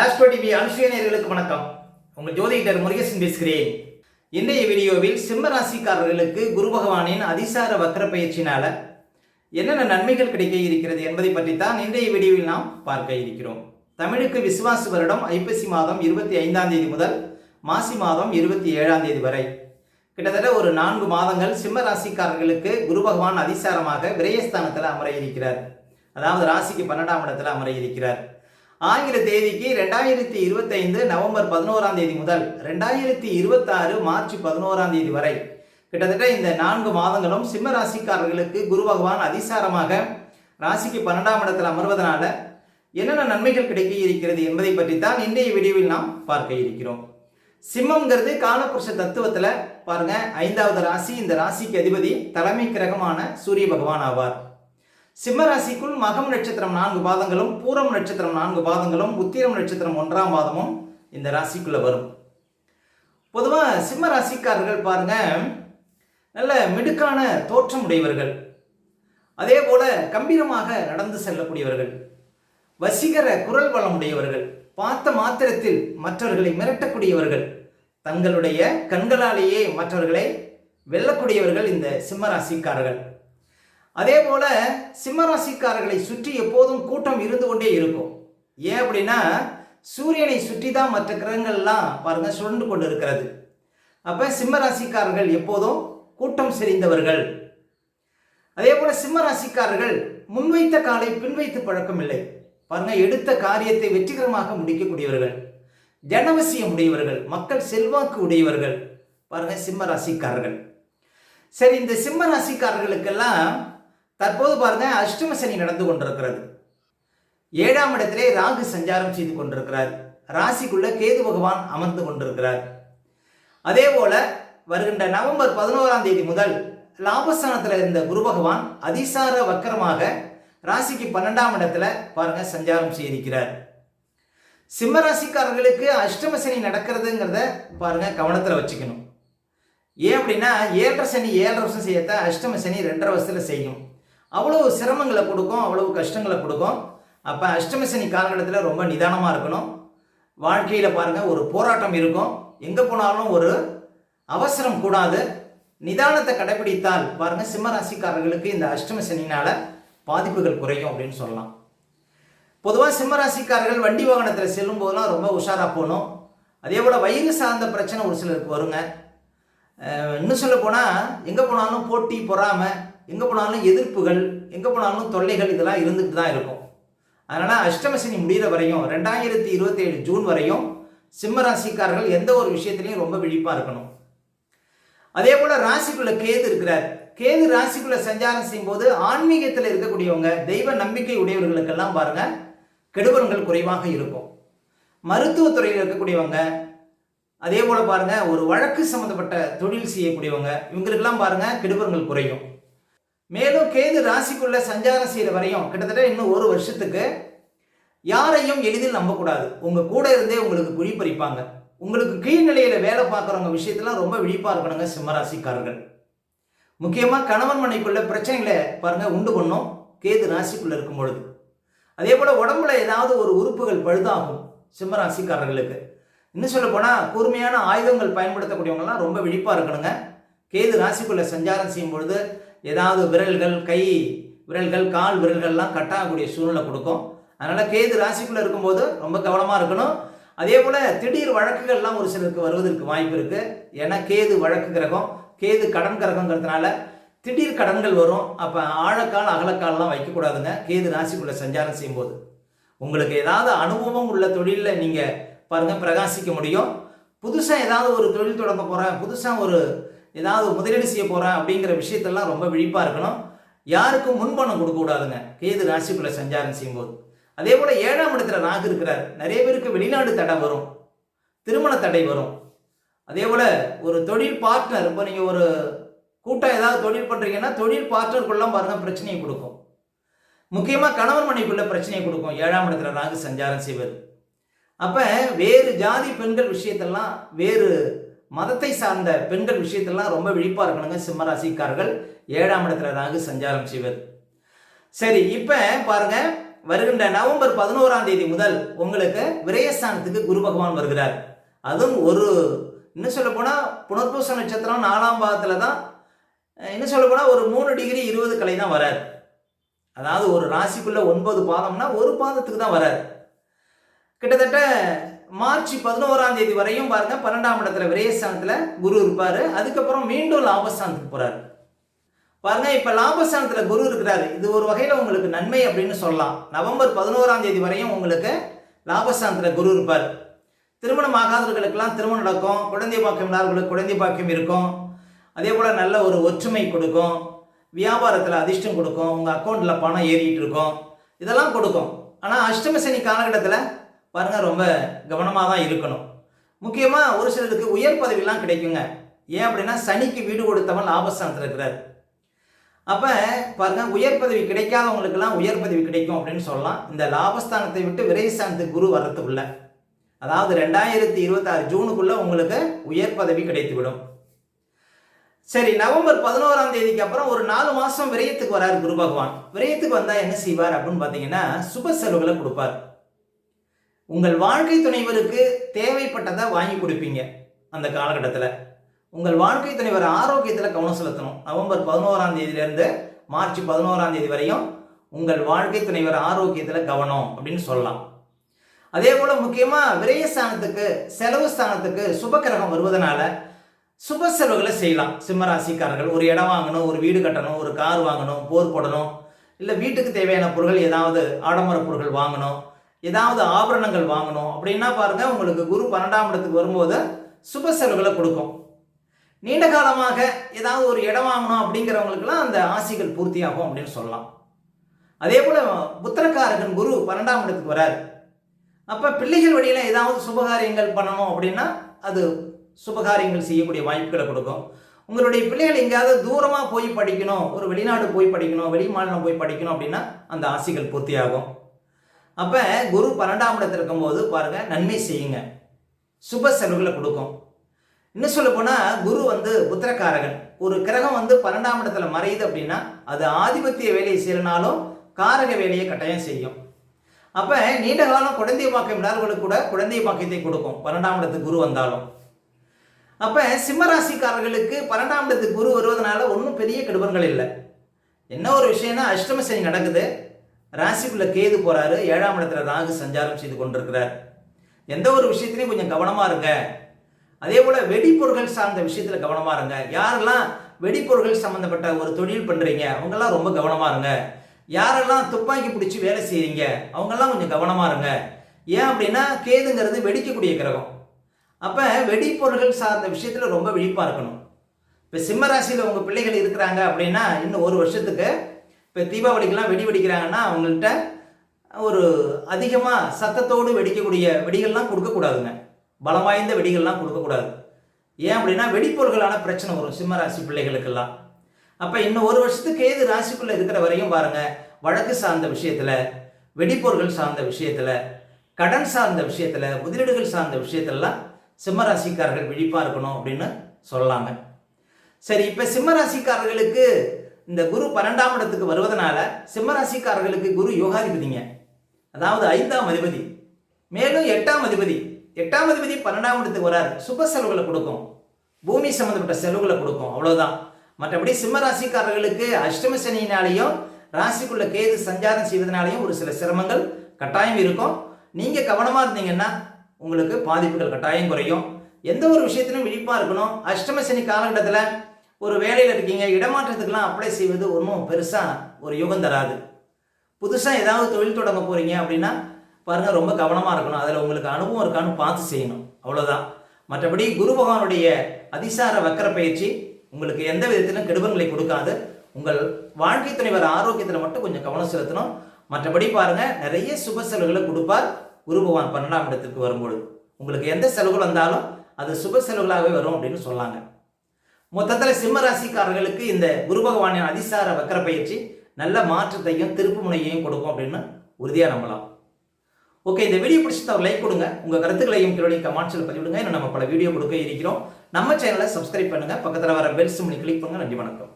Astro TV அனுஷியனர்களுக்கு வணக்கம். உங்கள் ஜோதிடர் முருகேசன் பேசுகிறேன். இன்றைய வீடியோவில் சிம்ம ராசிக்காரர்களுக்கு குரு பகவானின் அதிசார வக்கர பயிற்சினால என்னென்ன நன்மைகள் கிடைக்க இருக்கிறது என்பதை பற்றி தான் இன்றைய வீடியோவில் நாம் பார்க்க இருக்கிறோம். தமிழுக்கு விசுவாசு வருடம் ஐப்பசி மாதம் இருபத்தி ஐந்தாம் தேதி முதல் மாசி மாதம் இருபத்தி ஏழாம் தேதி வரை. கிட்டத்தட்ட ஒரு நான்கு மாதங்கள் சிம்ம ராசிக்காரர்களுக்கு குரு பகவான் அதிசாரமாக விரயஸ்தானத்தில் அமர இருக்கிறார். அதாவது ராசிக்கு பன்னெண்டாம் இடத்தில் அமர இருக்கிறார். ஆங்கில தேதிக்கு ரெண்டாயிரத்தி இருபத்தைந்து நவம்பர் பதினோராம் தேதி முதல் ரெண்டாயிரத்தி இருபத்தாறு மார்ச் பதினோராம் தேதி வரை. கிட்டத்தட்ட இந்த நான்கு மாதங்களும் சிம்ம ராசிக்காரர்களுக்கு குரு பகவான் அதிசாரமாக ராசிக்கு பன்னெண்டாம் இடத்தில் அமர்வதனால என்னென்ன நன்மைகள் கிடைக்க இருக்கிறது என்பதை பற்றி தான் இன்றைய வீடியோவில் நாம் பார்க்க இருக்கிறோம். சிம்மங்கிறது காலபுருஷ தத்துவத்தில் பாருங்க ஐந்தாவது ராசி இந்த ராசிக்கு அதிபதி தலைமை கிரகமான சூரிய பகவான் ஆவார். சிம்ம ராசிக்குள் மகம் நட்சத்திரம் நான்கு பாதங்களும் பூரம் நட்சத்திரம் நான்கு பாதங்களும் உத்திரம் நட்சத்திரம் ஒன்றாம் பாதமும் இந்த ராசிக்குள்ள வரும். பொதுவாக சிம்ம ராசிக்காரர்கள் பாருங்க நல்ல மிடுக்கான தோற்றம் உடையவர்கள். அதே போல கம்பீரமாக நடந்து செல்லக்கூடியவர்கள். வசீகர குரல் வளம் உடையவர்கள். பார்த்த மாத்திரத்தில் மற்றவர்களை மிரட்டக்கூடியவர்கள். தங்களுடைய கண்களாலேயே மற்றவர்களை வெல்லக்கூடியவர்கள் இந்த சிம்ம ராசிக்காரர்கள் அதே போல சிம்மராசிக்காரர்களை சுற்றி எப்போதும் கூட்டம் இருந்து கொண்டே இருக்கும். ஏன் அப்படின்னா சூரியனை சுற்றி தான் மற்ற கிரகங்கள்லாம் பாருங்க சுழண்டு கொண்டு இருக்கிறது அப்ப சிம்மராசிக்காரர்கள் எப்போதும் கூட்டம் செறிந்தவர்கள். அதே போல சிம்மராசிக்காரர்கள் முன்வைத்த காலை பின்வைத்து பழக்கம் இல்லை பாருங்க எடுத்த காரியத்தை வெற்றிகரமாக முடிக்கக்கூடியவர்கள் ஜனவசியம் உடையவர்கள் மக்கள் செல்வாக்கு உடையவர்கள் பாருங்க சிம்ம ராசிக்காரர்கள் சரி இந்த சிம்ம ராசிக்காரர்களுக்கெல்லாம் தற்போது பாருங்க அஷ்டம சனி நடந்து கொண்டிருக்கிறது. ஏழாம் இடத்திலே ராகு சஞ்சாரம் செய்து கொண்டிருக்கிறார். ராசிக்குள்ள கேது பகவான் அமர்ந்து கொண்டிருக்கிறார். அதே போல வருகின்ற நவம்பர் பதினோராம் தேதி முதல் லாபஸ்தானத்தில் இருந்த குரு பகவான் அதிசார வக்கரமாக ராசிக்கு பன்னெண்டாம் இடத்துல பாருங்க சஞ்சாரம் செய்திருக்கிறார். சிம்ம ராசிக்காரர்களுக்கு அஷ்டம சனி நடக்கிறதுங்கிறத பாருங்க கவனத்தில் வச்சுக்கணும். ஏன் அப்படின்னா ஏழரை சனி ஏழரை வருஷம் செய்யத்தான் அஷ்டம சனி ரெண்டரை வருஷத்தில் செய்யும். அவ்வளவு சிரமங்களை கொடுக்கும் அவ்வளவு கஷ்டங்களை கொடுக்கும். அப்போ அஷ்டமி சனி காலகட்டத்தில் ரொம்ப நிதானமாக இருக்கணும். வாழ்க்கையில் பாருங்கள் ஒரு போராட்டம் இருக்கும். எங்கே போனாலும் ஒரு அவசரம் கூடாது. நிதானத்தை கடைபிடித்தால் பாருங்கள் சிம்மராசிக்காரர்களுக்கு இந்த அஷ்டம சனினால் பாதிப்புகள் குறையும் அப்படின்னு சொல்லலாம். பொதுவாக சிம்மராசிக்காரர்கள் வண்டி வாகனத்தில் செல்லும் போதெல்லாம் ரொம்ப உஷாராக போகணும். அதே போல் வயிறு சார்ந்த பிரச்சனை ஒரு சிலருக்கு வருங்க. இன்னும் சொல்ல போனால் எங்கே போனாலும் போட்டி பொறாமை எங்கே போனாலும் எதிர்ப்புகள் எங்கே போனாலும் தொல்லைகள் இதெல்லாம் இருந்துட்டு தான் இருக்கும். அதனால் அஷ்டமசனி முடிகிற வரையும் ரெண்டாயிரத்தி இருபத்தேழு ஜூன் வரையும் சிம்ம ராசிக்காரர்கள் எந்த ஒரு விஷயத்துலையும் ரொம்ப விழிப்பாக இருக்கணும். அதே போல் ராசிக்குள்ள கேது இருக்கிறார். கேது ராசிக்குள்ள சஞ்சாரம் செய்யும்போது ஆன்மீகத்தில் இருக்கக்கூடியவங்க தெய்வ நம்பிக்கை உடையவர்களுக்கெல்லாம் பாருங்க கெடுபலன்கள் குறைவாக இருக்கும். மருத்துவத்துறையில் இருக்கக்கூடியவங்க அதே போல் பாருங்க ஒரு வழக்கு சம்மந்தப்பட்ட தொழில் செய்யக்கூடியவங்க இவங்களுக்கெல்லாம் பாருங்க கெடுபலன்கள் குறையும். மேலும் கேது ராசிக்குள்ள சஞ்சாரம் செய்கிற வரையும் கிட்டத்தட்ட இன்னும் ஒரு வருஷத்துக்கு யாரையும் எளிதில் நம்பக்கூடாது. உங்க கூட இருந்தே உங்களுக்கு குழி பறிப்பாங்க. உங்களுக்கு கீழ்நிலையில வேலை பார்க்குறவங்க விஷயத்தெல்லாம் ரொம்ப விழிப்பா இருக்கணுங்க சிம்மராசிக்காரர்கள். முக்கியமா கணவன் மனைக்குள்ள பிரச்சனைகளை பாருங்க உண்டு பண்ணும் கேது ராசிக்குள்ள இருக்கும் பொழுது அதே போல உடம்புல ஏதாவது ஒரு உறுப்புகள் பழுதாகும் சிம்மராசிக்காரர்களுக்கு. இன்னும் சொல்ல போனால் கூர்மையான ஆயுதங்கள் பயன்படுத்தக்கூடியவங்கலாம் ரொம்ப விழிப்பாக இருக்கணுங்க. கேது ராசிக்குள்ள சஞ்சாரம் செய்யும் பொழுது ஏதாவது விரல்கள் கை விரல்கள் கால் விரல்கள்லாம் கட்டாகக்கூடிய சூழ்நிலை கொடுக்கும். அதனால் கேது ராசிக்குள்ளே இருக்கும்போது ரொம்ப கவனமாக இருக்கணும். அதே போல் திடீர் வழக்குகள்லாம் ஒரு சிலருக்கு வருவதற்கு வாய்ப்பு இருக்குது ஏன்னா கேது வழக்கு கிரகம் கேது கடன் கிரகங்கிறதுனால திடீர் கடன்கள் வரும். அப்போ ஆழக்கால் அகலக்கால்லாம் வைக்கக்கூடாதுங்க. கேது ராசிக்குள்ளே சஞ்சாரம் செய்யும்போது. உங்களுக்கு ஏதாவது அனுபவம் உள்ள தொழிலில் நீங்கள் பாருங்கள் பிரகாசிக்க முடியும். புதுசாக ஏதாவது ஒரு தொழில் தொடங்க போகிறேன் புதுசாக ஒரு ஏதாவது முதலீடு செய்ய போகிறேன் அப்படிங்கிற விஷயத்தெல்லாம் ரொம்ப விழிப்பாக இருக்கணும். யாருக்கும் முன்பணம் கொடுக்கக்கூடாதுங்க கேது ராசிக்குள்ளே சஞ்சாரம் செய்யும்போது. அதே போல் ஏழாம் இடத்துல ராகு இருக்கிறார். நிறைய பேருக்கு வெளிநாடு தடை வரும். திருமண தடை வரும். அதே போல் ஒரு தொழில் பார்ட்னர் இப்போ நீங்கள் ஒரு கூட்டம் ஏதாவது தொழில் பண்ணுறீங்கன்னா தொழில் பார்ட்னருக்குள்ளலாம் பாருங்கள் பிரச்சனையை கொடுக்கும். முக்கியமாக கணவன் மனைவிக்குள்ள பிரச்சனையை கொடுக்கும். ஏழாம் இடத்துல ராகு சஞ்சாரம் செய்வது. அப்போ வேறு ஜாதி பெண்கள் விஷயத்தெல்லாம் வேறு மதத்தை சார்ந்த பெண்கள் விஷயத்திலாம் ரொம்ப விழிப்பாக இருக்கணுங்க சிம்மராசிக்காரர்கள். ஏழாம் இடத்துல ராகு சஞ்சாரம் செய்வது. சரி இப்போ பாருங்க வருகின்ற நவம்பர் பதினோராம் தேதி முதல் உங்களுக்கு விரயஸ்தானத்துக்கு குரு பகவான் வருகிறார். அதுவும் ஒரு இன்னும் சொல்ல போனால் புனர்பூச நட்சத்திரம் நாலாம் பாகத்தில் தான் என்ன இன்னும் சொல்ல போனால் ஒரு மூணு டிகிரி இருபது கலை தான் வரார். அதாவது ஒரு ராசிக்குள்ள ஒன்பது பாதம்னா ஒரு பாதத்துக்கு தான் வரார். கிட்டத்தட்ட மார்ச் பதினோராம் தேதி வரையும் பாருங்க பன்னெண்டாம் இடத்துல விரயஸ்தானத்துல குரு இருப்பாரு. அதுக்கப்புறம் மீண்டும் லாபஸ்தானத்துக்கு போறாரு. பாருங்க இப்ப லாபஸ்தானத்துல குரு இருக்கிறாரு. இது ஒரு வகையில உங்களுக்கு நன்மை அப்படின்னு சொல்லலாம். நவம்பர் பதினோராம் தேதி வரையும் உங்களுக்கு லாபஸ்தானத்துல குரு இருப்பார். திருமணம் ஆகாதவர்களுக்கெல்லாம் திருமணம் நடக்கும். குழந்தை பாக்கியம் இல்லாதவர்களுக்கு குழந்தை பாக்கியம் இருக்கும். அதே போல் நல்ல ஒரு ஒற்றுமை கொடுக்கும். வியாபாரத்தில் அதிர்ஷ்டம் கொடுக்கும். உங்கள் அக்கௌண்ட்டில் பணம் ஏறிட்டு இருக்கும். இதெல்லாம் கொடுக்கும். ஆனால் அஷ்டம சனி காலகட்டத்தில் பாருங்கள் ரொம்ப கவனமாக தான் இருக்கணும். முக்கியமாக ஒரு சிலருக்கு உயர் பதவிலாம் கிடைக்குங்க. ஏன் அப்படின்னா சனிக்கு வீடு கொடுத்தவன் லாபஸ்தானத்தில் இருக்கிறார். அப்போ பாருங்க உயர் பதவி கிடைக்காதவங்களுக்கெல்லாம் உயர் பதவி கிடைக்கும் அப்படின்னு சொல்லலாம். இந்த லாபஸ்தானத்தை விட்டு விரைஸ்தானத்துக்கு குரு வர்றதுக்குள்ள. அதாவது ரெண்டாயிரத்தி இருபத்தாறு ஜூனுக்குள்ள உங்களுக்கு உயர் பதவி கிடைத்துவிடும். சரி நவம்பர் பதினோராம் தேதிக்கு அப்புறம் ஒரு நாலு மாசம் விரயத்துக்கு வராரு குரு பகவான். விரயத்துக்கு வந்தா என்ன செய்வார் அப்படின்னு பார்த்தீங்கன்னா சுப செலவுகளை கொடுப்பார். உங்கள் வாழ்க்கை துணைவருக்கு தேவைப்பட்டதை வாங்கி கொடுப்பீங்க அந்த காலகட்டத்தில். உங்கள் வாழ்க்கை துணைவர் ஆரோக்கியத்தில் கவனம் செலுத்தணும். நவம்பர் பதினோராம் தேதியிலேருந்து மார்ச் பதினோராம் தேதி வரையும் உங்கள் வாழ்க்கை துணைவர் ஆரோக்கியத்தில் கவனம் அப்படின்னு சொல்லலாம். அதே போல் முக்கியமாக விரயஸ்தானத்துக்கு செலவு ஸ்தானத்துக்கு சுபக்கிரகம் வருவதனால சுப செலவுகளை செய்யலாம். சிம்மராசிக்காரர்கள் ஒரு இடம் வாங்கணும் ஒரு வீடு கட்டணும் ஒரு கார் வாங்கணும் போர் போடணும் இல்லை வீட்டுக்கு தேவையான பொருட்கள் ஏதாவது ஆடம்பர பொருட்கள் வாங்கணும் ஏதாவது ஆபரணங்கள் வாங்கணும் அப்படின்னா பாருங்க உங்களுக்கு குரு பன்னெண்டாம் இடத்துக்கு வரும்போது சுப செலவுகளை கொடுக்கும். நீண்ட காலமாக ஏதாவது ஒரு இடம் வாங்கணும் அப்படிங்கிறவங்களுக்குலாம் அந்த ஆசைகள் பூர்த்தியாகும் அப்படின்னு சொல்லலாம். அதே போல் புத்திரக்காரகன் குரு பன்னெண்டாம் இடத்துக்கு வராரு. அப்போ பிள்ளைகள் வழியில் ஏதாவது சுபகாரியங்கள் பண்ணணும் அப்படின்னா அது சுபகாரியங்கள் செய்யக்கூடிய வாய்ப்புகளை கொடுக்கும். உங்களுடைய பிள்ளைகள் எங்கேயாவது தூரமாக போய் படிக்கணும் ஒரு வெளிநாடு போய் படிக்கணும் வெளி மாநிலம் போய் படிக்கணும் அப்படின்னா அந்த ஆசைகள் பூர்த்தியாகும். அப்போ குரு பன்னெண்டாம் இடத்துல இருக்கும்போது பாருங்க நன்மை செய்யுங்க. சுப செலவுகளை கொடுக்கும். இன்னும் சொல்ல போனால் குரு வந்து புத்திரக்காரகன். ஒரு கிரகம் வந்து பன்னெண்டாம் இடத்துல மறையுது அப்படின்னா அது ஆதிபத்திய வேலையை செய்யறனாலும் காரக வேலையை கட்டாயம் செய்யும். அப்போ நீண்ட காலம் குழந்தை பாக்கியம் இல்லாதவர்களுக்கு கூட குழந்தை பாக்கியத்தை கொடுக்கும் பன்னெண்டாம் இடத்துக்கு குரு வந்தாலும். அப்போ சிம்மராசிக்காரர்களுக்கு பன்னெண்டாம் இடத்துக்கு குரு வருவதனால ஒன்றும் பெரிய கெடுபங்கள் இல்லை. என்ன ஒரு விஷயம்னா அஷ்டம சனி நடக்குது ராசிக்குள்ள கேது போறாரு. ஏழாம் இடத்துல ராகு சஞ்சாரம் செய்து கொண்டிருக்கிறார். எந்த ஒரு விஷயத்திலையும் கொஞ்சம் கவனமா இருங்க. அதே போல வெடிப்பொருட்கள் சார்ந்த விஷயத்துல கவனமா இருங்க. யாரெல்லாம் வெடிப்பொருட்கள் சம்பந்தப்பட்ட ஒரு தொழில் பண்றீங்க அவங்கெல்லாம் ரொம்ப கவனமா இருங்க. யாரெல்லாம் துப்பாக்கி பிடிச்சி வேலை செய்றீங்க அவங்கெல்லாம் கொஞ்சம் கவனமா இருங்க. ஏன் அப்படின்னா கேதுங்கிறது வெடிக்கக்கூடிய கிரகம். அப்போ வெடிப்பொருட்கள் சார்ந்த விஷயத்தில் ரொம்ப விழிப்பாக இருக்கணும். இப்போ சிம்ம ராசியில் உங்கள் பிள்ளைகள் இருக்கிறாங்க அப்படின்னா இன்னும் ஒரு வருஷத்துக்கு இப்போ தீபாவளிக்கெல்லாம் வெடி வெடிக்கிறாங்கன்னா அவங்கள்ட்ட ஒரு அதிகமாக சத்தத்தோடு வெடிக்கக்கூடிய வெடிகள்லாம் கொடுக்கக்கூடாதுங்க. பலம் வாய்ந்த வெடிகள்லாம் கொடுக்கக்கூடாது. ஏன் அப்படின்னா வெடிப்பொருள்களான பிரச்சனை வரும். சிம்ம ராசி பிள்ளைகளுக்கெல்லாம். அப்போ இன்னும் ஒரு வருஷத்துக்கு ஏது ராசிக்குள்ளே இருக்கிற வரையும் பாருங்கள் வழக்கு சார்ந்த விஷயத்தில் வெடிப்பொருள்கள் சார்ந்த விஷயத்தில் கடன் சார்ந்த விஷயத்தில் முதலீடுகள் சார்ந்த விஷயத்துலலாம் சிம்மராசிக்காரர்கள் விழிப்பாக இருக்கணும் அப்படின்னு சொல்லலாங்க சரி இப்போ சிம்மராசிக்காரர்களுக்கு இந்த குரு பன்னெண்டாம் இடத்துக்கு வருவதனால சிம்மராசிக்காரர்களுக்கு குரு யோகாதிபதிங்க. அதாவது ஐந்தாம் அதிபதி. மேலும் எட்டாம் அதிபதி. எட்டாம் அதிபதி பன்னெண்டாம் இடத்துக்கு வரார். சுப செலவுகளை கொடுக்கும். பூமி சம்மந்தப்பட்ட செலவுகளை கொடுக்கும். அவ்வளவுதான். மற்றபடி சிம்ம ராசிக்காரர்களுக்கு அஷ்டம சனியினாலையும் ராசிக்குள்ள கேது சஞ்சாரம் செய்வதனாலையும் ஒரு சில சிரமங்கள் கட்டாயம் இருக்கும். நீங்க கவனமா இருந்தீங்கன்னா உங்களுக்கு பாதிப்புகள் கட்டாயம் குறையும். எந்த ஒரு விஷயத்திலும் விழிப்பா இருக்கணும். அஷ்டம சனி காலகட்டத்தில் ஒரு வேலையில் இருக்கீங்க இடமாற்றத்துக்கெலாம் அப்ளை செய்வது ஒன்றும் பெருசாக ஒரு யுகம் தராது. புதுசாக ஏதாவது தொழில் தொடங்க போகிறீங்க அப்படின்னா பாருங்கள் ரொம்ப கவனமாக இருக்கணும். அதில் உங்களுக்கு அனுபவம் இருக்கான்னு பார்த்து செய்யணும். அவ்வளோதான் மற்றபடி குரு பகவானுடைய அதிசார வக்கர பயிற்சி உங்களுக்கு எந்த விதத்திலும் கெடுபங்களை கொடுக்காது. உங்கள் வாழ்க்கை துணைவர் ஆரோக்கியத்தில் மட்டும் கொஞ்சம் கவனம் செலுத்தணும். மற்றபடி பாருங்க நிறைய சுப செலவுகளை கொடுப்பார் குரு பகவான் பன்னெண்டாம் இடத்துக்கு வரும்பொழுது. உங்களுக்கு எந்த செலவுகள் வந்தாலும் அது சுப செலவுகளாகவே வரும் அப்படின்னு சொல்லாங்க. மொத்தத்தில் சிம்ம ராசிக்காரர்களுக்கு இந்த குரு பகவானின் அதிசார வக்கர பயிற்சி நல்ல மாற்றத்தையும் திருப்பு முனையையும் கொடுக்கும் அப்படின்னு உறுதியாக நம்பலாம். ஓகே இந்த வீடியோ பிடிச்சிருந்தா ஒரு லைக் கொடுங்க. உங்கள் கருத்துக்களையும் கீழே கமெண்ட்ஸில் பதிவிடுங்க. இன்னும் நம்ம பல வீடியோ கொடுக்க இருக்கிறோம். நம்ம சேனலை சப்ஸ்கிரைப் பண்ணுங்க. பக்கத்தில் வர பெல் சிம்னி கிளிக் பண்ணுங்க. நன்றி வணக்கம்.